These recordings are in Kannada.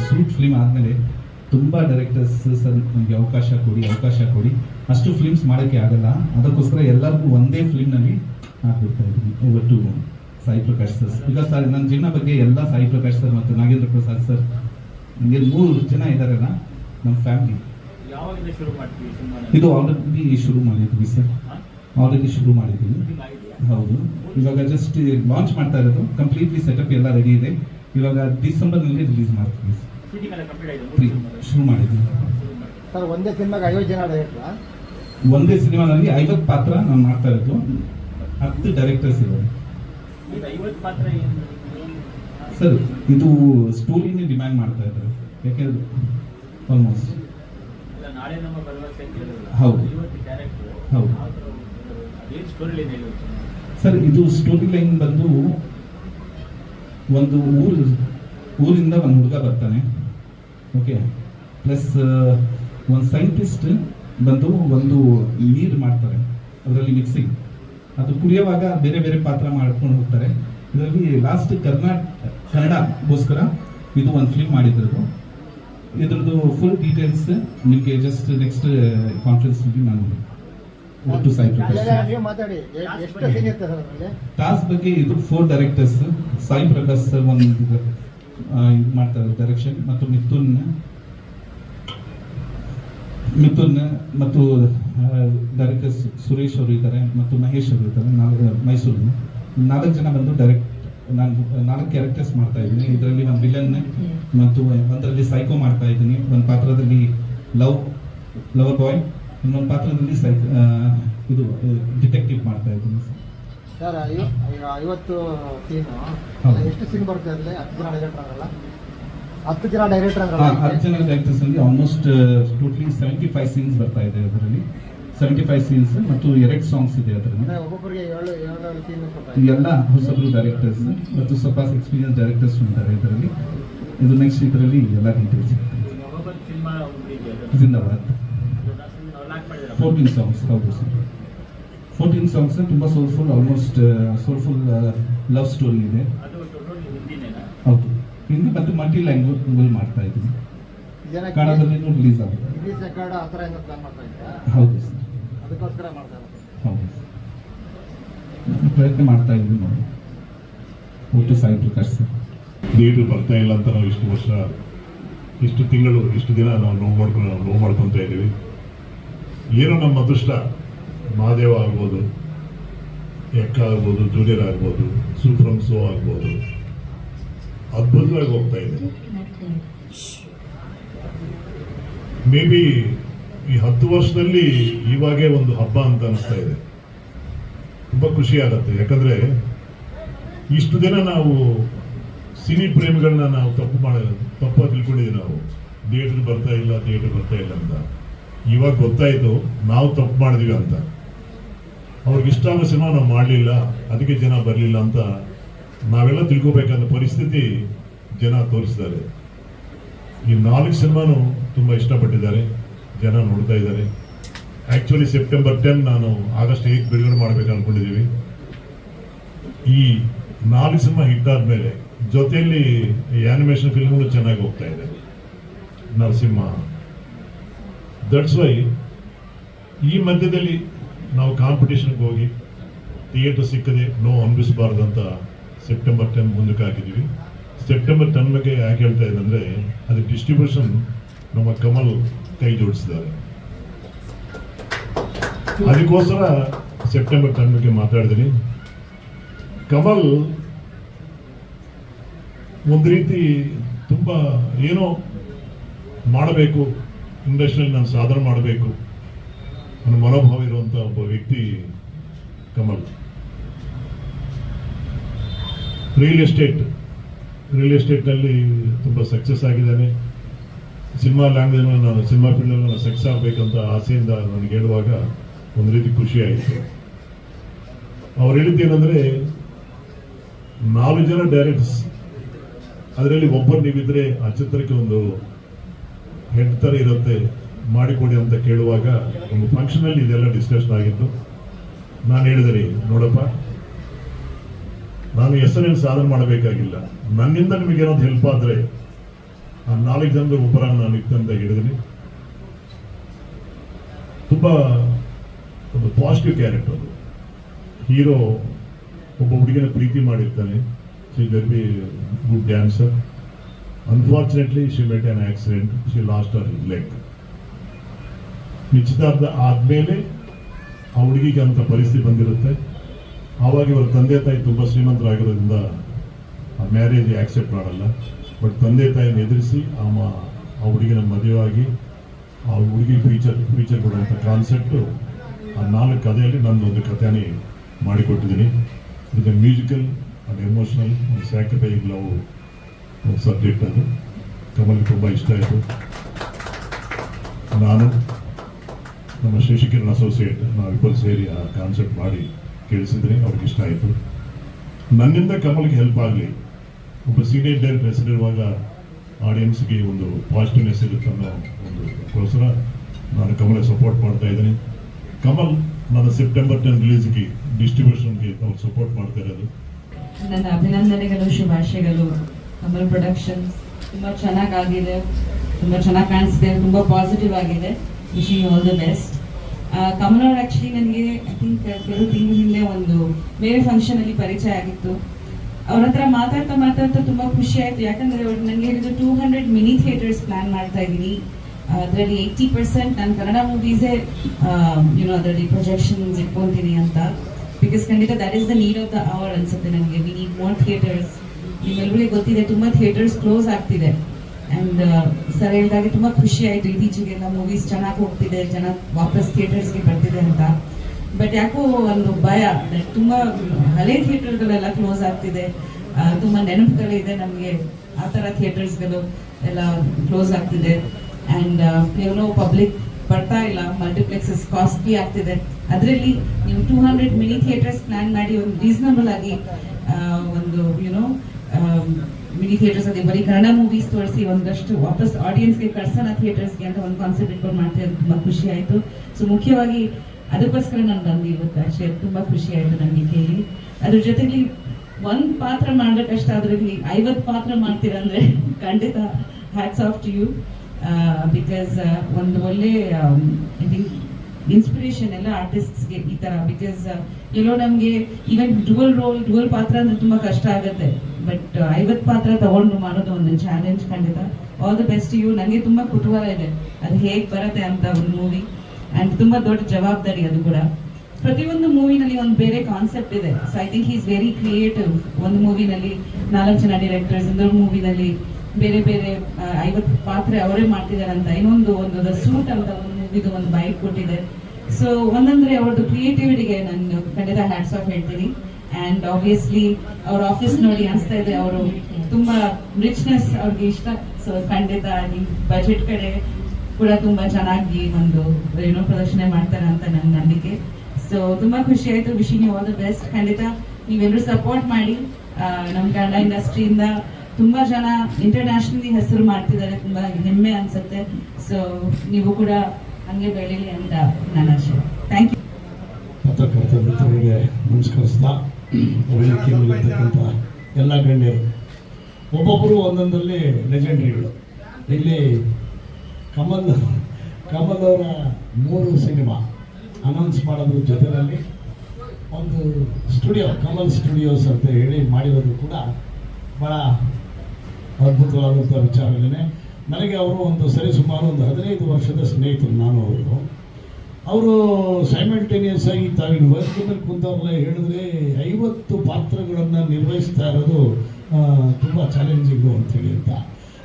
ಸೂಟ್ ಫಿಲ್ಮ್ ಆದಮೇಲೆ ತುಂಬ ಡೈರೆಕ್ಟರ್ಸ್ ಸರ್ ನನಗೆ ಅವಕಾಶ ಕೊಡಿ ಅವಕಾಶ ಕೊಡಿ. ಅಷ್ಟು ಫಿಲ್ಮ್ಸ್ ಮಾಡೋಕ್ಕೆ ಆಗಲ್ಲ. ಅದಕ್ಕೋಸ್ಕರ ಎಲ್ಲರಿಗೂ ಒಂದೇ ಫಿಲ್ಮ್ನಲ್ಲಿ ಹಾಕ್ಬಿಡ್ತಾ ಇದ್ದೀನಿ. To Sai Prakash sir because sir ನನ್ನ ಜೀವನ ಬಗ್ಗೆ ಎಲ್ಲ ಸಾಯಿ ಪ್ರಕಾಶ್ ಸರ್ ಮತ್ತು ನಾಗೇಂದ್ರ ಪ್ರಸಾದ್ ಸರ್ ನನಗೆ ಮೂರು ಜನ ಇದ್ದಾರಲ್ಲ ನಮ್ಮ ಫ್ಯಾಮಿಲಿ ಇದು ಆಲ್ರೆಡಿ ಶುರು ಮಾಡಿದ್ವಿ ಸರ್ ಆಲ್ರೆಡಿ ಶುರು ಮಾಡಿದ್ದೀವಿ ಹೌದು. ಇವಾಗ ಜಸ್ಟ್ ಲಾಂಚ್ ಮಾಡ್ತಾ ಇರೋದು. ಕಂಪ್ಲೀಟ್ಲಿ ಸೆಟಪ್ ಎಲ್ಲ ರೆಡಿ ಇದೆ. ಇವಾಗ ಡಿಸೆಂಬರ್ನಲ್ಲಿ ರಿಲೀಸ್ ಮಾಡ್ತೀವಿ. ಸರ್ ಶೂಟಿಂಗ್ ಎಲ್ಲ ಕಂಪ್ಲೀಟ್ ಆಗಿದೆ ಶುರು ಮಾಡಿದ್ದೀವಿ ಸರ್ ಒಂದೇ ಸಿನಿಮಾಗೆ ಐವತ್ತು ಜನ ಡೈರೆಕ್ಟ್ರಾ ಒಂದೇ ಸಿನಿಮಾದಲ್ಲಿ ಐವತ್ತು ಪಾತ್ರ ನಾನು ಮಾಡ್ತಾ ಇರೋದು. ಹತ್ತು ಡೈರೆಕ್ಟರ್ಸ್ ಇದ್ದಾರೆ ಸರ್ ಇದು ಸ್ಟೋರಿನೇ ಡಿಮ್ಯಾಂಡ್ ಮಾಡ್ತಾ ಇದ್ದಾರೆ. ಯಾಕೆಂದ್ರೆ ಆಲ್ಮೋಸ್ಟ್. ಹೌದು. ಹೌದು. ಸರ್, ಇದು ಸ್ಟೋರಿ ಲೈನ್ ಬಂದು ಒಂದು ಊರು, ಊರಿಂದ ಒಂದು ಹುಡುಗ ಬರ್ತಾನೆ. ಓಕೆ ಪ್ಲಸ್ ಒಂದು ಸೈಂಟಿಸ್ಟ್ ಬಂದು ಒಂದು ನೀರು ಮಾಡ್ತಾರೆ. ಅದರಲ್ಲಿ ಮಿಕ್ಸಿಂಗ್ ಅದು ಕುಡಿಯುವಾಗ ಬೇರೆ ಬೇರೆ ಪಾತ್ರ ಮಾಡ್ಕೊಂಡು ಹೋಗ್ತಾರೆ. ಇದರಲ್ಲಿ ಲಾಸ್ಟ್ ಕರ್ನಾಟಕ ಕನ್ನಡಗೋಸ್ಕರ ಇದು ಒಂದು ಫಿಲ್ಮ್ ಮಾಡಿದ್ರು ಇದರದ್ದು ಫುಲ್ ಡೀಟೇಲ್ಸ್ ನಿಮಗೆ ಜಸ್ಟ್ ನೆಕ್ಸ್ಟ್ ಕಾನ್ಫರೆನ್ಸ್ ನಾನು ಒಟ್ಟು ಸಾಯಿ ಪ್ರಕಾಶ್ ನೀವು ಮಾತಾಡಿ. ಎಷ್ಟು ಸೀನ್ ಇರ್ತದೆ ಸರ್ ಅದರಲ್ಲಿ ಟಾಸ್ಕ್ ಬಗ್ಗೆ ಇದು four directors Sai Prakash sir ಒಂದು ಇದು ಮಾಡ್ತಾರೆ ಡೈರೆಕ್ಷನ್ ಮತ್ತು ಮಿಥುನ್ ಮಿಥುನ್ ಮತ್ತು ಡೈರೆಕ್ಟರ್ಸ್ ಸುರೇಶ್ ಅವರು ಇದ್ದಾರೆ ಮತ್ತು ಮಹೇಶ್ ಅವರು ಇದ್ದಾರೆ ನಾಲ್ಕು ಮೈಸೂರು ನಾಲ್ಕು ಜನ ಬಂದು ಡೈರೆಕ್ಟ್ ನಾನು ನಾಲ್ಕು ಕ್ಯಾರೆಕ್ಟರ್ಸ್ ಮಾಡ್ತಾ ಇದ್ದೀನಿ. ಇದರಲ್ಲಿ ಒಂದು ವಿಲನ್ ಮತ್ತು ಒಂದರಲ್ಲಿ ಸೈಕೋ ಮಾಡ್ತಾ ಇದ್ದೀನಿ. ಒಂದು ಪಾತ್ರದಲ್ಲಿ ಲವ್ ಲವರ್ ಬಾಯ್ ಇನ್ನೊಂದು ಪಾತ್ರದಲ್ಲಿ ಸೈ ಇದು ಡಿಟೆಕ್ಟಿವ್ ಮಾಡ್ತಾ ಇದ್ದೀನಿ ಸರ್. ಸರ್ ಐವತ್ತು ಸೀನು. ಎಷ್ಟು ಸೀನ್ ಬರುತ್ತೆ ಅದರಲ್ಲಿ ಹತ್ತು ಜನ ಡೈರೆಕ್ಟರ್ ಆಗಲ್ಲ ಹತ್ತು ಜನ ಡೈರೆಕ್ಟರ್ ಅಂದ್ರಲ್ಲ ಹತ್ತು ಜನ ಡೈರೆಕ್ಟರ್ಸ್ ಅಲ್ಲಿ almost totally seventy five scenes ಬರ್ತಾ ಇದೆ ಅದರಲ್ಲಿ. ಸೆವೆಂಟಿ ಫೈವ್ ಸೀನ್ಸ್ ಮತ್ತು ಎರಡು ಸಾಂಗ್ಸ್ ಇದೆ ಅದರಲ್ಲಿ. ಅಂದ್ರೆ ಎಲ್ಲ ಹೊಸಬ್ರು ಡೈರೆಕ್ಟರ್ಸ್ ಮತ್ತು ಸ್ವಲ್ಪ ಎಕ್ಸ್ಪೀರಿಯನ್ಸ್ ಡೈರೆಕ್ಟರ್ಸ್ ಇದ್ದಾರೆ ಇದರಲ್ಲಿ. ಇದು ನೆಕ್ಸ್ಟ್ ಇದರಲ್ಲಿ ಎಲ್ಲ ಡೀಟೇಲ್ಸ್ ಇದೆ ಜಿಂದಾಬಾದ್. ಫೋರ್ಟೀನ್ ಸಾಂಗ್ಸ್ ಹೌದು ಸರ್ ಫೋರ್ಟೀನ್ ಸಾಂಗ್ಸ್ ತುಂಬ soulful almost soulful love story ಇದೆ ಅದು ಟೋಟಲ್ ಹಿಂದಿನೇನಾ ಹೌದು. ಹಿಂದಿ ಮತ್ತು ಮಲ್ಟಿ ಲ್ಯಾಂಗ್ವೇಜ್ ಮಾಡ್ತಾ ಇದ್ದೀನಿ. ಕನ್ನಡದಲ್ಲಿನೂ ರಿಲೀಸ್ ಆಗುತ್ತೆ ಹೌದು ಸರ್. ಅದಕ್ಕೋಸ್ಕರ ಮಾಡ್ತಾ ಇರೋದು. ಹೌದು ಪ್ರಯತ್ನ ಮಾಡ್ತಾ ಇದ್ದೀವಿ ನೋಡಿ. ಒಟ್ಟು ಸಾಯಿ ಪ್ರಕಾಶ್ ಸರ್ ನೀಟು ಬರ್ತಾ ಇಲ್ಲ ಅಂತ ನಾವು ಇಷ್ಟು ವರ್ಷ ಇಷ್ಟು ತಿಂಗಳು ಇಷ್ಟು ದಿನ ನಾವು ನೋವು ಮಾಡ್ಕೊಂಡು ನಾವು ನೋವು ಮಾಡ್ಕೊತಾ ಇದ್ದೀವಿ. ಏನೋ ನಮ್ಮ ಅದೃಷ್ಟ? ಮಹಾದೇವ ಆಗ್ಬೋದು ಎಕ್ಕ ಆಗ್ಬೋದು, ಜೂನಿಯರ್ ಆಗ್ಬೋದು ಸೂಫ್ರಮ್ ಸೋ ಆಗ್ಬೋದು. ಅದ್ಭುತವಾಗಿ ಹೋಗ್ತಾ ಇದೆ. ಮೇ ಬಿ ಈ ಹತ್ತು ವರ್ಷದಲ್ಲಿ ಇವಾಗೇ ಒಂದು ಹಬ್ಬ ಅಂತ ಅನಿಸ್ತಾ ಇದೆ. ತುಂಬ ಖುಷಿ ಆಗುತ್ತೆ. ಯಾಕಂದ್ರೆ ಇಷ್ಟು ದಿನ ನಾವು ಸಿನಿ ಪ್ರೇಮಿಗಳನ್ನ ನಾವು ತಪ್ಪು ಮಾಡ, ತಪ್ಪ ತಿಳ್ಕೊಂಡಿದ್ದೀವಿ ನಾವು. ಥಿಯೇಟರ್ ಬರ್ತಾ ಇಲ್ಲ ಥಿಯೇಟರ್ ಬರ್ತಾ ಇಲ್ಲ ಅಂತ. ಇವಾಗ ಗೊತ್ತಾಯ್ತು ನಾವು ತಪ್ಪು ಮಾಡಿದೀವಿ ಅಂತ. ಅವ್ರಿಗೆ ಇಷ್ಟ ಆಗೋ ಸಿನಿಮಾ ನಾವು ಮಾಡಲಿಲ್ಲ, ಅದಕ್ಕೆ ಜನ ಬರಲಿಲ್ಲ ಅಂತ ನಾವೆಲ್ಲ ತಿಳ್ಕೊಬೇಕಾದ ಪರಿಸ್ಥಿತಿ ಜನ ತೋರಿಸಿದ್ದಾರೆ ಈ ನಾಲ್ಕು ಸಿನಿಮಾನು ತುಂಬ ಇಷ್ಟಪಟ್ಟಿದ್ದಾರೆ, ಜನ ನೋಡ್ತಾ ಇದ್ದಾರೆ. ಆ್ಯಕ್ಚುಲಿ ಸೆಪ್ಟೆಂಬರ್ ಟೆನ್ ನಾನು ಆಗಸ್ಟ್ ಏಟ್ ಬಿಡುಗಡೆ ಮಾಡಬೇಕು ಅಂದ್ಕೊಂಡಿದ್ದೀವಿ ಈ ನಾಲ್ಕು ಸಿನಿಮಾ ಹಿಟ್ ಮೇಲೆ ಜೊತೆಯಲ್ಲಿ ಆ್ಯನಿಮೇಷನ್ ಫಿಲ್ಮ್ಗಳು ಚೆನ್ನಾಗಿ ಹೋಗ್ತಾ ಇದೆ. ನರಸಿಂಹ. ದಟ್ಸ್ ವೈ ಈ ಮಧ್ಯದಲ್ಲಿ ನಾವು ಕಾಂಪಿಟೇಷನ್ಗೆ ಹೋಗಿ ಥಿಯೇಟರ್ ಸಿಕ್ಕದೆ ನೋವು ಅನುಭವಿಸಬಾರ್ದು ಅಂತ ಸೆಪ್ಟೆಂಬರ್ ಟೆನ್ ಮುಂದಕ್ಕೆ ಹಾಕಿದ್ದೀವಿ. ಸೆಪ್ಟೆಂಬರ್ ಟೆನ್ ಬಗ್ಗೆ ಯಾಕೆ ಹೇಳ್ತಾ ಇದ್ದಂದ್ರೆ ಅದು ಡಿಸ್ಟ್ರಿಬ್ಯೂಷನ್ ನಮ್ಮ ಕಮಲ್ ಕೈ ಜೋಡಿಸಿದ್ದಾರೆ. ಅದಕ್ಕೋಸ್ಕರ ಸೆಪ್ಟೆಂಬರ್ ಟೆನ್ ಬಗ್ಗೆ ಮಾತಾಡಿದ್ದೀನಿ ಕಮಲ್ ಒಂದು ರೀತಿ ತುಂಬ ಏನೋ ಮಾಡಬೇಕು ಇಂಡಸ್ಟ್ರಿಯಲ್ಲಿ ನಾನು ಸಾಧನೆ ಮಾಡಬೇಕು ಅನ್ನೋ ಮನೋಭಾವ ಇರುವಂಥ ಒಬ್ಬ ವ್ಯಕ್ತಿ ಕಮಲ್. ರಿಯಲ್ ಎಸ್ಟೇಟ್ ರಿಯಲ್ ಎಸ್ಟೇಟ್ನಲ್ಲಿ ತುಂಬ ಸಕ್ಸಸ್ ಆಗಿದ್ದಾನೆ. ಸಿನಿಮಾ ಲ್ಯಾಂಗ್ವೇಜ್ ನಾನು ಸಿನಿಮಾ ಫೀಲ್ಡಲ್ಲಿ ನಾನು ಸಕ್ಸಸ್ ಆಗಬೇಕಂತ ಆಸೆಯಿಂದ ನನಗೆ ಹೇಳುವಾಗ ಒಂದು ರೀತಿ ಖುಷಿ ಆಯಿತು. ಅವ್ರು ಹೇಳಿದ್ದೇನೆಂದರೆ ನಾಲ್ಕು ಜನ ಡೈರೆಕ್ಟರ್ಸ್ ಅದರಲ್ಲಿ ಒಬ್ಬರು ನೀವಿದ್ರೆ ಆ ಚಿತ್ರಕ್ಕೆ ಒಂದು ಹೆಡ್ ಥರ ಇರುತ್ತೆ ಮಾಡಿಕೊಡಿ ಅಂತ ಕೇಳುವಾಗ ಒಂದು ಫಂಕ್ಷನಲ್ಲಿ ಇದೆಲ್ಲ ಡಿಸ್ಕಷನ್ ಆಗಿತ್ತು ನಾನು ಹೇಳಿದೆ ನೋಡಪ್ಪ, ನಾನು ಹೆಸರಲ್ಲಿ ಸಾಧನೆ ಮಾಡಬೇಕಾಗಿಲ್ಲ. ನನ್ನಿಂದ ನಿಮಗೇನಾದ್ರು ಹೆಲ್ಪ್ ಆದರೆ ಆ ನಾಲ್ಕು ಜನದ ಉಪರ ನಾನು ಇತ್ತಂತ ಹೇಳಿದ್ದೀನಿ ತುಂಬ ಒಂದು ಪಾಸಿಟಿವ್ ಕ್ಯಾರೆಕ್ಟರ್ ಅದು. ಹೀರೋ ಒಬ್ಬ ಹುಡುಗಿನ ಪ್ರೀತಿ ಮಾಡಿರ್ತಾನೆ. She very good dancer unfortunately she met an accident she lost her leg ನಿಶ್ಚಿತಾರ್ಥ ಆದಮೇಲೆ ಆ ಹುಡುಗಿಗೆ ಅಂತ ಪರಿಸ್ಥಿತಿ ಬಂದಿರುತ್ತೆ. ಆವಾಗ ಇವರ ತಂದೆ ತಾಯಿ ತುಂಬ ಶ್ರೀಮಂತರಾಗಿರೋದ್ರಿಂದ ಆ ಮ್ಯಾರೇಜ್ ಆಕ್ಸೆಪ್ಟ್ ಮಾಡಲ್ಲ. ಬಟ್ ತಂದೆ ತಾಯಿನ ಎದುರಿಸಿ ಅಮ್ಮ ಆ ಹುಡುಗಿನ ಮದುವೆಯಾಗಿ ಆ ಹುಡುಗಿ ಫ್ಯೂಚರ್ ಫ್ಯೂಚರ್ ಕೊಡುವಂಥ ಕಾನ್ಸೆಪ್ಟು ಆ ನಾಲ್ಕು ಕಥೆಯಲ್ಲಿ ನಂದು ಒಂದು ಕಥೆನೇ ಮಾಡಿಕೊಟ್ಟಿದ್ದೀನಿ. ಇದು ಮ್ಯೂಸಿಕಲ್ ಆ್ಯಂಡ್ ಎಮೋಷನಲ್ ಒಂದು ಸ್ಯಾಕ್ರಿಫೈಸ್ ಲವ್ ಸಬ್ಜೆಕ್ಟ್ ಅದು. ಕಮಲ್ಗೆ ತುಂಬ ಇಷ್ಟ ಆಯಿತು. ನಾನು ನಮ್ಮ ಶಶಿಕಿರಣ್ ಅಸೋಸಿಯೇಟ್ ನಾವಿಬ್ಬರು ಸೇರಿ ಆ ಕಾನ್ಸೆಪ್ಟ್ ಮಾಡಿ ಕೇಳಿಸಿದ್ರೆ ಅವ್ರಿಗೆ ಇಷ್ಟ ಆಯಿತು. ನನ್ನಿಂದ ಕಮಲ್ಗೆ ಹೆಲ್ಪ್ ಆಗಲಿ, ಒಬ್ಬ ಸೀನಿಯರ್ ಡೈರೆಕ್ಟರ್ ಹೆಸರಿರುವಾಗ ಆಡಿಯನ್ಸ್ಗೆ ಒಂದು ಪಾಸಿಟಿವ್ನೆಸ್ ಇರುತ್ತೆ ಅನ್ನೋ ಒಂದು ಅದಕ್ಕೋಸ್ಕರ ನಾನು ಕಮಲ್ ಸಪೋರ್ಟ್ ಮಾಡ್ತಾ ಇದ್ದೀನಿ. ಕಮಲ್ ನನ್ನ ಸೆಪ್ಟೆಂಬರ್ ಟೆನ್ ರಿಲೀಸ್ಗೆ ಡಿಸ್ಟ್ರಿಬ್ಯೂಷನ್ಗೆ ಅವ್ರು ಸಪೋರ್ಟ್ ಮಾಡ್ತಾ ಇರೋದು. ನನ್ನ ಅಭಿನಂದನೆಗಳು, ಶುಭಾಶಯಗಳು. ಕಮಲ್ ಪ್ರೊಡಕ್ಷನ್ಸ್ ತುಂಬ ಚೆನ್ನಾಗಾಗಿದೆ, ತುಂಬ ಚೆನ್ನಾಗಿ ಕಾಣಿಸ್ತಿದೆ, ತುಂಬ ಪಾಸಿಟಿವ್ ಆಗಿದೆ. Wishing all the best Kamal ಅವ್ರು ಆ್ಯಕ್ಚುಲಿ ನನಗೆ ಐ ಥಿಂಕ್ ಕೆಲವು ತಿಂಗಳ ಹಿಂದೆ ಒಂದು ಬೇರೆ ಫಂಕ್ಷನಲ್ಲಿ ಪರಿಚಯ ಆಗಿತ್ತು. ಅವ್ರ ಹತ್ರ ಮಾತಾಡ್ತಾ ಮಾತಾಡ್ತಾ ತುಂಬ ಖುಷಿ ಆಯಿತು. ಯಾಕಂದರೆ ಅವ್ರು ನನಗೆ ಹೇಳಿದ್ರು two hundred mini theatres plan ಮಾಡ್ತಾ ಇದ್ದೀನಿ. ಅದರಲ್ಲಿ ಏಯ್ಟಿ ಪರ್ಸೆಂಟ್ ನಾನು ಕನ್ನಡ ಮೂವೀಸೇ ಯುನೋ ಅದರಲ್ಲಿ ಪ್ರೊಜೆಕ್ಷನ್ಸ್ ಇಟ್ಕೊತೀನಿ ಅಂತ. ಬಿಕಾಸ್ ಖಂಡಿತ that is the need of the hour ಅನ್ಸುತ್ತೆ ನನಗೆ. ವಿ ನೀಡ್ ಮೋರ್ ಥಿಯೇಟರ್ಸ್ ನಿಮ್ಮೆಲ್ಲರಿಗೂ ಗೊತ್ತಿದೆ, ತುಂಬಾ ಥಿಯೇಟರ್ಸ್ ಕ್ಲೋಸ್ ಆಗ್ತಿದೆ. ಆ್ಯಂಡ್ ಸರ್ ಹೇಳಿದಾಗೆ ತುಂಬಾ ಖುಷಿ ಆಯಿತು. ಇತ್ತೀಚೆಗೆಲ್ಲ ಮೂವೀಸ್ ಚೆನ್ನಾಗಿ ಹೋಗ್ತಿದೆ ಜನ ವಾಪಸ್ ಥಿಯೇಟರ್ಸ್ಗೆ ಬರ್ತಿದೆ ಅಂತ. ಬಟ್ ಯಾಕೋ ಒಂದು ಭಯ ತುಂಬಾ ಹಳೆ ಥಿಯೇಟರ್ಗಳೆಲ್ಲ ಕ್ಲೋಸ್ ಆಗ್ತಿದೆ. ತುಂಬಾ ತುಂಬ ನೆನಪುಗಳಿದೆ ನಮಗೆ. ಆ ಥರ ಥಿಯೇಟರ್ಸ್ಗಳು ಎಲ್ಲ ಕ್ಲೋಸ್ ಆಗ್ತಿದೆ. ಆ್ಯಂಡ್ ಏನೋ ಪಬ್ಲಿಕ್ ಬರ್ತಾ ಇಲ್ಲ. ಮಲ್ಟಿಪ್ಲೆಕ್ಸಸ್ ಕಾಸ್ಟ್ಲಿ ಆಗ್ತಿದೆ. ಅದರಲ್ಲಿ ನೀವು two hundred mini theatres plan ಮಾಡಿ ಒಂದು ರೀಸನಬಲ್ ಆಗಿ ಒಂದು ಯುನೋ ಮಿನಿ ಥಿಯೇಟರ್ಸ್ ಅದೇ ಬರೀ ಕನ್ನಡ ಮೂವೀಸ್ ತೋರಿಸಿ ಒಂದಷ್ಟು ವಾಪಸ್ ಆಡಿಯನ್ಸ್ಗೆ ಕಳ್ಸೋಣ ಥಿಯೇಟರ್ಸ್ಗೆ ಅಂತ ಒಂದು ಕಾನ್ಸೆಪ್ಟ್ ಇಟ್ಕೊಂಡು ಮಾಡ್ತಾ ತುಂಬಾ ಖುಷಿ ಆಯಿತು. ಸೊ ಮುಖ್ಯವಾಗಿ ಅದಕ್ಕೋಸ್ಕರ ನಾನು ಬಂದು ಇವತ್ತು ತುಂಬ ಖುಷಿ ಆಯಿತು ನನಗೆ ಕೇಳಿ. ಅದ್ರ ಜೊತೆಗೆ ಒಂದು ಪಾತ್ರ ಮಾಡ್ಬೇಕಷ್ಟ ಅದ್ರಲ್ಲಿ ಐವತ್ತು ಪಾತ್ರ ಮಾಡ್ತೀರಂದ್ರೆ ಖಂಡಿತ hats off to you because ಒಂದು ಒಳ್ಳೆ ಐ ಥಿಂಕ್ ಇನ್ಸ್ಪಿರೇಷನ್ ಎಲ್ಲ ಆರ್ಟಿಸ್ಟ್ಸ್ಗೆ ಈ ಥರ ಬಿಕಾಸ್ ಎಲ್ಲೋ ನಮಗೆ ಈವನ್ ಡುವಲ್ ರೋಲ್ ಡುವಲ್ ಪಾತ್ರ ಅಂದ್ರೆ ತುಂಬಾ ಕಷ್ಟ ಆಗುತ್ತೆ. ಬಟ್ ಐವತ್ತು ಪಾತ್ರ ತಗೊಂಡು ಮಾಡೋದು ಒಂದು ಚಾಲೆಂಜ್ ಖಂಡಿತ. ಆಲ್ ದ ಬೆಸ್ಟ್ ಯು ನನಗೆ ತುಂಬಾ ಕುತೂಹಲ ಇದೆ. ಅದು ಹೇಗೆ ಬರುತ್ತೆ ಅಂತ ಒಂದು ಮೂವಿ ಅಂಡ್ ತುಂಬಾ ದೊಡ್ಡ ಜವಾಬ್ದಾರಿ ಅದು ಕೂಡ. ಪ್ರತಿಯೊಂದು ಮೂವಿನಲ್ಲಿ ಒಂದು ಬೇರೆ ಕಾನ್ಸೆಪ್ಟ್ ಇದೆ. So I think is very creative ಒಂದು ಮೂವಿನಲ್ಲಿ ನಾಲ್ಕು ಜನ ಡೈರೆಕ್ಟರ್ಸ್ ಇನ್ನೊಂದು ಮೂವಿನಲ್ಲಿ ಬೇರೆ ಬೇರೆ ಐವತ್ತು ಪಾತ್ರೆ ಅವರೇ ಮಾಡ್ತಿದ್ದಾರೆ ಅಂತ. ಇನ್ನೊಂದು ಒಂದು ಸೂಟ್ ಅಂತ ಒಂದು ಮೂವಿದು ಒಂದು ಬೈಕ್ ಕೊಟ್ಟಿದೆ. ಸೊ ಒಂದಂದ್ರೆ ಅವ್ರದ್ದು ಕ್ರಿಯೇಟಿವಿಟಿಗೆ ನಾನು ಖಂಡಿತ ಹ್ಯಾಟ್ಸ್ ಆಫ್ ಹೇಳ್ತೀನಿ. ಆ್ಯಂಡ್ ಆಬ್ವಿಯಸ್ಲಿ ಅವ್ರ ಆಫೀಸ್ ನೋಡಿ ಅನಿಸ್ತಾ ಇದೆ, ಅವರು ತುಂಬಾ ರಿಚ್ನೆಸ್ ಅವ್ರಿಗೆ ಇಷ್ಟ. ಸೊ ಖಂಡಿತ ನಿಮ್ಮ ಬಜೆಟ್ ಕಡೆ ಕೂಡ ತುಂಬಾ ಚೆನ್ನಾಗಿ ಒಂದು ಏನೋ ಪ್ರದರ್ಶನ ಮಾಡ್ತಾರೆ ಅಂತ ನನ್ನ ನಂಬಿಕೆ. ಸೊ ತುಂಬಾ ಖುಷಿ ಆಯ್ತು ವಿಶಿಂಗ್ ಆಲ್ ದ ಬೆಸ್ಟ್ ಖಂಡಿತ ನೀವೆಲ್ಲರೂ ಸಪೋರ್ಟ್ ಮಾಡಿ. ನಮ್ಮ ಕನ್ನಡ ಇಂಡಸ್ಟ್ರಿಯಿಂದ ತುಂಬಾ ಜನ ಇಂಟರ್ನ್ಯಾಷನಲಿ ಹೆಸರು ಮಾಡ್ತಿದ್ದಾರೆ, ತುಂಬಾ ಹೆಮ್ಮೆ ಅನ್ಸುತ್ತೆ. ಸೊ ನೀವು ಕೂಡ ಹಂಗೆ ಬೆಳೀಲಿ ಅಂತ ನನ್ನ ಆಶೆ. ಥ್ಯಾಂಕ್ ಯು ಪತ್ರಕರ್ತ ಮಿತ್ರರಿಗೆ ನಮಸ್ಕರಿಸ್ತಾ ಅಭಿನಂದಿರ್ತಕ್ಕಂಥ ಎಲ್ಲ ಗಣ್ಯರು. ಒಬ್ಬೊಬ್ಬರು ಒಂದೊಂದರಲ್ಲಿ ಲೆಜೆಂಡ್ರಿಗಳು. ಇಲ್ಲಿ ಕಮಲ್ ಕಮಲ್ ಅವರ ಮೂರು ಸಿನಿಮಾ ಅನೌನ್ಸ್ ಮಾಡೋದ್ರ ಜೊತೆಯಲ್ಲಿ ಒಂದು ಸ್ಟುಡಿಯೋ ಕಮಲ್ ಸ್ಟುಡಿಯೋಸ್ ಅಂತ ಹೇಳಿ ಮಾಡಿರೋದು ಕೂಡ ಭಾಳ ಅದ್ಭುತವಾದಂಥ ವಿಚಾರಗಳೇ ನನಗೆ ಅವರು ಒಂದು ಸರಿ ಸುಮಾರು ಒಂದು ಹದಿನೈದು ವರ್ಷದ ಸ್ನೇಹಿತರು ನಾನು ಅವರು ಅವರು ಸೈಮಲ್ಟೇನಿಯಸ್ ಆಗಿ ತಾವಿನ ವರ್ಕ್ ಮೇಲೆ ಕುಂತವ್ರಲ್ಲ, ಹೇಳಿದ್ರೆ ಐವತ್ತು ಪಾತ್ರಗಳನ್ನು ನಿರ್ವಹಿಸ್ತಾ ಇರೋದು ತುಂಬ ಚಾಲೆಂಜಿಂಗು ಅಂತೇಳಿ ಅಂತ.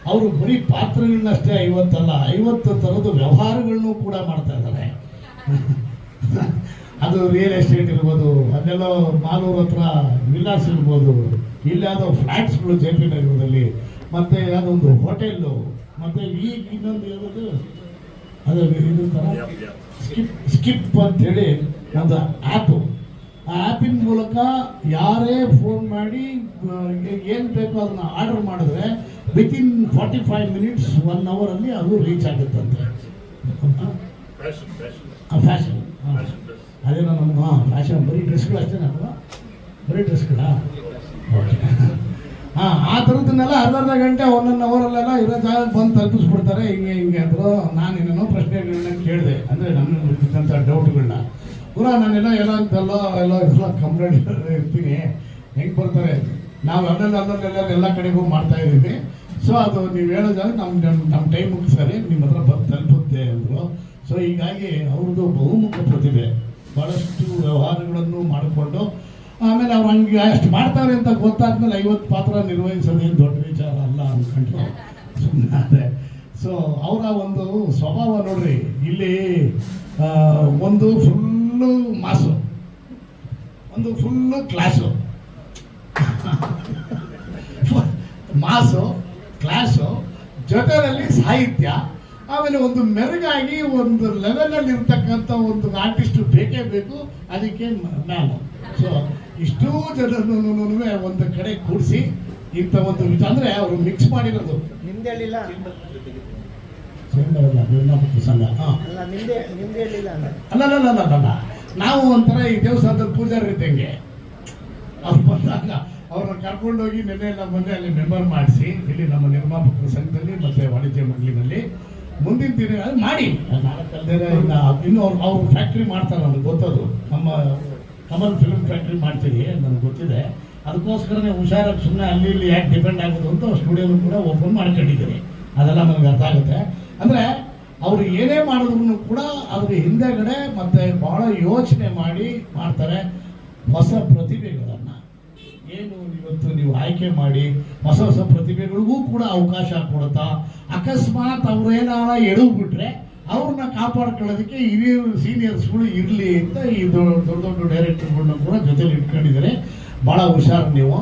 ಅವರು ಬರೀ ಪಾತ್ರಗಳನ್ನಷ್ಟೇ ಐವತ್ತಲ್ಲ, ಐವತ್ತು ಥರದ ವ್ಯವಹಾರಗಳನ್ನೂ ಕೂಡ ಮಾಡ್ತಾ ಇದ್ದಾರೆ. ಅದು ರಿಯಲ್ ಎಸ್ಟೇಟ್ ಇರ್ಬೋದು ಅಲ್ಲೆಲ್ಲ ಮಾಲೂರು ಹತ್ರ ವಿಲಾಸ್ ಇರ್ಬೋದು, ಇಲ್ಲಾದೋ ಫ್ಲ್ಯಾಟ್ಸ್ಗಳು ಜೆ ಪಿ ನಗರದಲ್ಲಿ ಮತ್ತು ಯಾವುದೊಂದು ಹೋಟೆಲ್ಲು ಮತ್ತು ಈಗ ಇನ್ನೊಂದು ಯಾವುದು ಅದು ಇದು ಥರ ಸ್ಕಿಪ್ ಸ್ಕಿಪ್ ಅಂತೇಳಿ ಒಂದು ಆ್ಯಪು ಆ ಆ್ಯಪಿನ ಮೂಲಕ ಯಾರೇ ಫೋನ್ ಮಾಡಿ ಏನು ಬೇಕೋ ಅದನ್ನ ಆರ್ಡರ್ ಮಾಡಿದ್ರೆ within forty five minutes one ಅವರಲ್ಲಿ ಅದು ರೀಚ್ ಆಗುತ್ತಂತೆ. ಫ್ಯಾಷನ್ ಅದೇನೋ ನಮ್ಮ ಹಾಂ. ಫ್ಯಾಷನ್ ಬರೀ ಡ್ರೆಸ್ಗಳು ಅಷ್ಟೇ ಅಲ್ವಾ? ಬರೀ ಡ್ರೆಸ್ಗಳಾ ಓಕೆ. ಹಾ, ಆ ಥರದನ್ನೆಲ್ಲ ಅರ್ಧ ಅರ್ಧ ಗಂಟೆ ಒಂದೊಂದು ಅವರಲ್ಲೆಲ್ಲ ಇರೋ ಜಾಗ ಬಂದು ತಲುಪಿಸ್ಬಿಡ್ತಾರೆ. ಹಿಂಗೆ ಹಿಂಗೆ ಅಂದರು ನಾನು ಏನೇನೋ ಪ್ರಶ್ನೆಗಳನ್ನ ಕೇಳಿದೆ. ಅಂದರೆ ನನ್ನ ಇರ್ತಕ್ಕಂಥ ಡೌಟ್ಗಳನ್ನ. ಪುರಾ ನಾನೆಲ್ಲ ಎಲ್ಲ ಅಂತೆಲ್ಲ, ಎಲ್ಲ ಎಲ್ಲ ಕಂಪ್ಲೇಂಟ್ ಇರ್ತೀನಿ. ಹೆಂಗೆ ಬರ್ತಾರೆ? ನಾವು ಅಲ್ಲಲ್ಲಿ ಅಲ್ಲಲ್ಲೆಲ್ಲ ಎಲ್ಲ ಕಡೆಗೂ ಮಾಡ್ತಾ ಇದ್ದೀವಿ. ಸೊ ಅದು ನೀವು ಹೇಳೋದಾಗ ನಮ್ಮ ನಮ್ಮ ನಮ್ಮ ಟೈಮ್ ಸರಿ ನಿಮ್ಮ ಹತ್ರ ಬಂದು ತಲುಪುತ್ತೆ ಅಂದರು. ಸೊ ಹೀಗಾಗಿ ಅವ್ರದ್ದು ಬಹುಮುಖ ಪ್ರತಿಭೆ. ಭಾಳಷ್ಟು ವ್ಯವಹಾರಗಳನ್ನು ಮಾಡಿಕೊಂಡು ಆಮೇಲೆ ಅವ್ರು ಹಂಗೆ ಅಷ್ಟು ಮಾಡ್ತಾರೆ ಅಂತ ಗೊತ್ತಾದ್ಮೇಲೆ ಐವತ್ತು ಪಾತ್ರ ನಿರ್ವಹಿಸೋದೇನು ದೊಡ್ಡ ವಿಚಾರ ಅಲ್ಲ ಅಂದ್ಕೊಂಡ್ರು ಸುಮ್ಮನೆ ಸೊ ಅವರ ಒಂದು ಸ್ವಭಾವ ನೋಡ್ರಿ, ಇಲ್ಲಿ ಒಂದು ಫುಲ್ಲು ಮಾಸು ಒಂದು ಫುಲ್ಲು ಕ್ಲಾಸು ಮಾಸು ಕ್ಲಾಸು ಜೊತೆಯಲ್ಲಿ ಸಾಹಿತ್ಯ, ಆಮೇಲೆ ಒಂದು ಮೆರುಗಾಗಿ ಒಂದು ಲೆವೆಲಲ್ಲಿ ಇರ್ತಕ್ಕಂಥ ಒಂದು ಆರ್ಟಿಸ್ಟ್ ಬೇಕೇ ಬೇಕು, ಅದಕ್ಕೆ ನಾನು ಸೊ ಇಷ್ಟೂ ಜನರನ್ನು ಒಂದು ಕಡೆ ಕೂಡಿಸಿ ಇಂಥ ಒಂದು ವಿಚಾರ ಅಂದರೆ ಅವರು ಮಿಕ್ಸ್ ಮಾಡಿರೋದು. ನಿಮ್ದು ಹೇಳಿಲ್ಲ. ಸಂಘ ಹಾಂ. ಅಲ್ಲ ನಿಮ್ದೆ ನಿಮ್ದು ಹೇಳಿಲ್ಲ ಅಂದ್ರೆ ಅಲ್ಲ ಅಲ್ಲ ಅಲ್ಲ ನಾವು ಒಂಥರ ಈ ದೇವಸ್ಥಾನದ ಪೂಜಾರಿ ಇದ್ದಂಗೆ. ಅವ್ರು ಬಂದಾಗ ಅವ್ರನ್ನ ಕರ್ಕೊಂಡೋಗಿ ನೆನ್ನೆ ಎಲ್ಲ ಮೊನ್ನೆ ಅಲ್ಲಿ ಮೆಂಬರ್ ಮಾಡಿಸಿ ಇಲ್ಲಿ ನಮ್ಮ ನಿರ್ಮಾಪಕರ ಸಂಘದಲ್ಲಿ ಮತ್ತೆ ವಾಣಿಜ್ಯ ಮಂಡಳಿನಲ್ಲಿ. ಮುಂದಿನ ದಿನ ಮಾಡಿ. ಇನ್ನು ಇನ್ನು ಅವ್ರು ಅವ್ರು ಫ್ಯಾಕ್ಟ್ರಿ ಮಾಡ್ತಾರೆ ನನಗೆ ಗೊತ್ತದು. ನಮ್ಮ ಕಮಲ್ ಫಿಲ್ಮ್ ಫ್ಯಾಕ್ಟ್ರಿ ಮಾಡ್ತೀವಿ ನನಗೆ ಗೊತ್ತಿದೆ. ಅದಕ್ಕೋಸ್ಕರನೇ ಹುಷಾರಾಗಿ ಸುಮ್ಮನೆ ಅಲ್ಲಿ ಇಲ್ಲಿ ಯಾಕೆ ಡಿಪೆಂಡ್ ಆಗೋದು ಅಂತ ಸ್ಟುಡಿಯೋನು ಕೂಡ ಓಪನ್ ಮಾಡ್ಕೊಂಡಿದ್ದೀನಿ. ಅದೆಲ್ಲ ನನಗೆ ಅರ್ಥ ಆಗುತ್ತೆ. ಅಂದರೆ ಅವರು ಏನೇ ಮಾಡಿದ್ರು ಕೂಡ ಅವ್ರ ಹಿಂದೆಗಡೆ ಮತ್ತೆ ಬಹಳ ಯೋಚನೆ ಮಾಡಿ ಮಾಡ್ತಾರೆ ಹೊಸ ಪ್ರತಿಭೆಗಳನ್ನು. ಏನು ಇವತ್ತು ನೀವು ಆಯ್ಕೆ ಮಾಡಿ ಹೊಸ ಹೊಸ ಪ್ರತಿಭೆಗಳಿಗೂ ಕೂಡ ಅವಕಾಶ ಕೊಡುತ್ತಾ, ಅಕಸ್ಮಾತ್ ಅವ್ರೇನಾರ ಎಡವ್ಬಿಟ್ರೆ ಅವ್ರನ್ನ ಕಾಪಾಡ್ಕೊಳ್ಳೋದಕ್ಕೆ ಹಿರಿಯರು ಸೀನಿಯರ್ಸ್ಗಳು ಇರಲಿ ಅಂತ ಈ ದೊಡ್ಡ ದೊಡ್ಡ ಡೈರೆಕ್ಟರ್ಗಳನ್ನ ಕೂಡ ಜೊತೆಲಿ ಇಟ್ಕೊಂಡಿದ್ದಾರೆ. ಭಾಳ ಹುಷಾರು ನೀವು.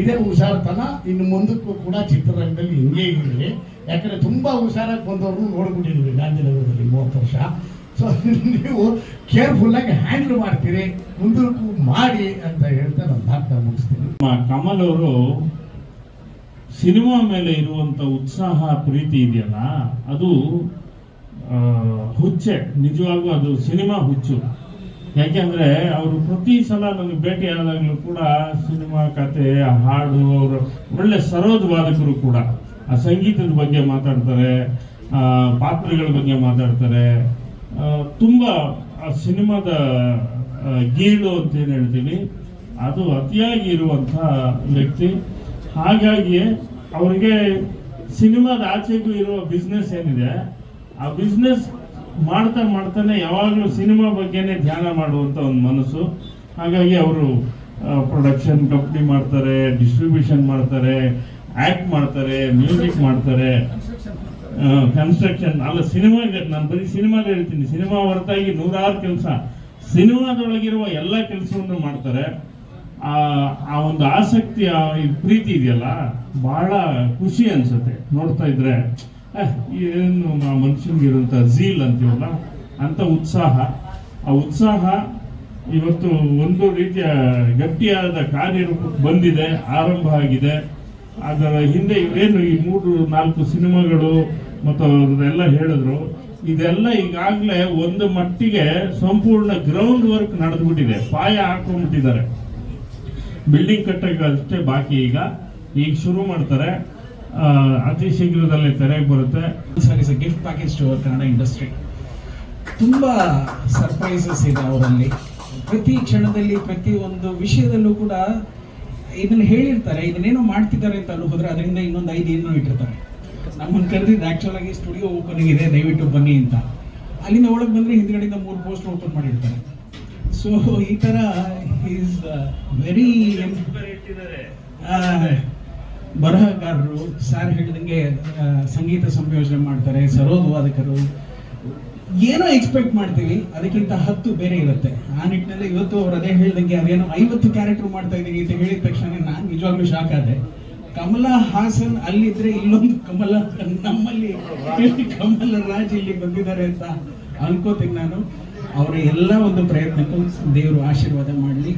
ಇದೇ ಹುಷಾರ್ತನ ಇನ್ನು ಮುಂದಕ್ಕೂ ಕೂಡ ಚಿತ್ರರಂಗದಲ್ಲಿ ಹಿಂಗೆ ಇರಲಿ. ಯಾಕಂದರೆ ತುಂಬ ಹುಷಾರಾಗಿ ಬಂದವ್ರನ್ನ ನೋಡ್ಬಿಟ್ಟಿದ್ವಿ ಗಾಂಧಿನಗರದಲ್ಲಿ ಮೂವತ್ತು ವರ್ಷ. ಸೊ ನೀವು ಕೇರ್ಫುಲ್ಲಾಗಿ ಹ್ಯಾಂಡಲ್ ಮಾಡ್ತೀರಿ, ಮುಂದಕ್ಕೂ ಮಾಡಿ ಅಂತ ಹೇಳ್ತಾ ನಾನು ಮಾತನ್ನ ಮುಗಿಸ್ತೀನಿ. ಕಮಲ್ ಅವರು ಸಿನಿಮಾ ಮೇಲೆ ಇರುವಂಥ ಉತ್ಸಾಹ, ಪ್ರೀತಿ ಇದೆಯಲ್ಲ, ಅದು ಹುಚ್ಚೆ ನಿಜವಾಗೂ ಅದು ಸಿನಿಮಾ ಹುಚ್ಚು. ಯಾಕೆಂದ್ರೆ ಅವರು ಪ್ರತಿ ಸಲ ನನಗೆ ಭೇಟಿ ಆದಾಗಲೂ ಕೂಡ ಸಿನಿಮಾ ಕತೆ, ಹಾಡು, ಅವರು ಒಳ್ಳೆ ಸರೋದ್ ವಾದಕರು ಕೂಡ. ಆ ಸಂಗೀತದ ಬಗ್ಗೆ ಮಾತಾಡ್ತಾರೆ ಪಾತ್ರಗಳ ಬಗ್ಗೆ ಮಾತಾಡ್ತಾರೆ. ತುಂಬ ಆ ಸಿನಿಮಾದ ಗೀಳು ಅಂತ ಏನು ಹೇಳ್ತೀವಿ, ಅದು ಅತಿಯಾಗಿ ಇರುವಂಥ ವ್ಯಕ್ತಿ. ಹಾಗಾಗಿ ಅವರಿಗೆ ಸಿನಿಮಾದ ಆಚೆಗೂ ಇರುವ ಬಿಸ್ನೆಸ್ ಏನಿದೆ ಆ ಬಿಸ್ನೆಸ್ ಮಾಡ್ತಾ ಮಾಡ್ತಾನೆ ಯಾವಾಗಲೂ ಸಿನಿಮಾ ಬಗ್ಗೆನೇ ಧ್ಯಾನ ಮಾಡುವಂಥ ಒಂದು ಮನಸ್ಸು. ಹಾಗಾಗಿ ಅವರು ಪ್ರೊಡಕ್ಷನ್ ಕಂಪ್ನಿ ಮಾಡ್ತಾರೆ ಡಿಸ್ಟ್ರಿಬ್ಯೂಷನ್ ಮಾಡ್ತಾರೆ ಆಕ್ಟ್ ಮಾಡ್ತಾರೆ ಮ್ಯೂಸಿಕ್ ಮಾಡ್ತಾರೆ ಕನ್ಸ್ಟ್ರಕ್ಷನ್ ಅಲ್ಲ, ಸಿನಿಮಾ ನಾನು ಬರೀ ಸಿನಿಮಾದ ಹೇಳ್ತೀನಿ. ಸಿನಿಮಾ ಹೊರತಾಗಿ ನೂರಾರು ಕೆಲಸ. ಸಿನಿಮಾದೊಳಗಿರುವ ಎಲ್ಲ ಕೆಲಸವನ್ನು ಮಾಡ್ತಾರೆ. ಆ ಆ ಒಂದು ಆಸಕ್ತಿ, ಆ ಪ್ರೀತಿ ಇದೆಯಲ್ಲ, ಬಹಳ ಖುಷಿ ಅನ್ಸುತ್ತೆ. ನೋಡ್ತಾ ಇದ್ರೆ. ಏನು ಆ ಮನುಷ್ಯನಿಗೆ ಇರುವಂತ ಝೀಲ್ ಅಂತೀವಲ್ಲ ಅಂತ ಉತ್ಸಾಹ. ಆ ಉತ್ಸಾಹ ಇವತ್ತು ಒಂದು ರೀತಿಯ ಗಟ್ಟಿಯಾದ ಕಾರ್ಯರೂಪಕ್ಕೆ ಬಂದಿದೆ, ಆರಂಭ ಆಗಿದೆ. ಅದರ ಹಿಂದೆ ಏನು ಈ ಮೂರು, ನಾಲ್ಕು ಸಿನಿಮಾಗಳು ಮತ್ತು ಎಲ್ಲ ಹೇಳಿದ್ರು, ಇದೆಲ್ಲ ಈಗಾಗಲೇ ಒಂದು ಮಟ್ಟಿಗೆ ಸಂಪೂರ್ಣ ಗ್ರೌಂಡ್ ವರ್ಕ್ ನಡೆದ್ಬಿಟ್ಟಿದೆ. ಪಾಯ ಹಾಕೊಂಡ್ಬಿಟ್ಟಿದ್ದಾರೆ ಬಿಲ್ಡಿಂಗ್ ಕಟ್ಟಕ್ಕೆ ಅಷ್ಟೇ ಬಾಕಿ ಈಗ. ಈಗ ಶುರು ಮಾಡ್ತಾರೆ. ಅತಿ ಶೀಘ್ರದಲ್ಲೇ ತೆರೆಗೆ ಬರುತ್ತೆ. Is gift package to our Kannada industry ತುಂಬ ಸರ್ಪ್ರೈಸಸ್ ಇದೆ ಅವರಲ್ಲಿ. ಪ್ರತಿ ಕ್ಷಣದಲ್ಲಿ ಪ್ರತಿ ಒಂದು ವಿಷಯದಲ್ಲೂ ಕೂಡ ಇದನ್ನ ಹೇಳಿರ್ತಾರೆ ಇದನ್ನೇನೋ ಮಾಡ್ತಿದ್ದಾರೆ ಅಂತ ಅಲ್ಲಿ ಹೋದ್ರೆ ಅದರಿಂದ ಇನ್ನೊಂದು ಐದು ಏನೋ ಇಟ್ಟಿರ್ತಾರೆ. ನಮ್ಮನ್ನು ಕರೆದಿದ್ದು ಆ್ಯಕ್ಚುಲ್ ಆಗಿ ಸ್ಟುಡಿಯೋ ಓಪನಿಂಗ್ ಇದೆ ದಯವಿಟ್ಟು ಬನ್ನಿ ಅಂತ. ಅಲ್ಲಿಂದ ಒಳಗೆ ಬಂದರೆ ಹಿಂದ್ಗಡೆಯಿಂದ ಮೂರು ಪೋಸ್ಟ್ ಓಪನ್ ಮಾಡಿರ್ತಾರೆ. ಸೊ ಈ ಥರ ಈಸ್ ವೆರಿ ಬರಹಗಾರರು ಸರ್ ಹೇಳಿದಂಗೆ ಸಂಗೀತ ಸಂಯೋಜನೆ ಮಾಡ್ತಾರೆ ಸರೋದ್ ವಾದಕರು ಏನೋ ಎಕ್ಸ್ಪೆಕ್ಟ್ ಮಾಡ್ತೀವಿ, ಅದಕ್ಕಿಂತ ಹತ್ತು ಬೇರೆ ಇರುತ್ತೆ. ಆ ನಿಟ್ಟಿನಲ್ಲಿ ಇವತ್ತು ಅವ್ರು ಅದೇ ಹೇಳ್ದಂಗೆ, ಅದೇನೋ ಐವತ್ತು ಕ್ಯಾರೆಕ್ಟರ್ ಮಾಡ್ತಾ ಇದ್ದೀನಿ ಅಂತ ಹೇಳಿದ ತಕ್ಷಣ ನಾನು ನಿಜವಾಗ್ಲೂ ಶಾಕ್ ಆದೆ. ಕಮಲಾ ಹಾಸನ್ ಅಲ್ಲಿದ್ರೆ ಇಲ್ಲೊಂದು ಕಮಲ, ನಮ್ಮಲ್ಲಿ, ಕಮಲ ರಾಜ್ ಇಲ್ಲಿ ಬಂದಿದ್ದಾರೆ ಅಂತ ಅನ್ಕೋತೀನಿ ನಾನು. ಅವರ ಎಲ್ಲ ಒಂದು ಪ್ರಯತ್ನಕ್ಕೂ ದೇವರು ಆಶೀರ್ವಾದ ಮಾಡಲಿ.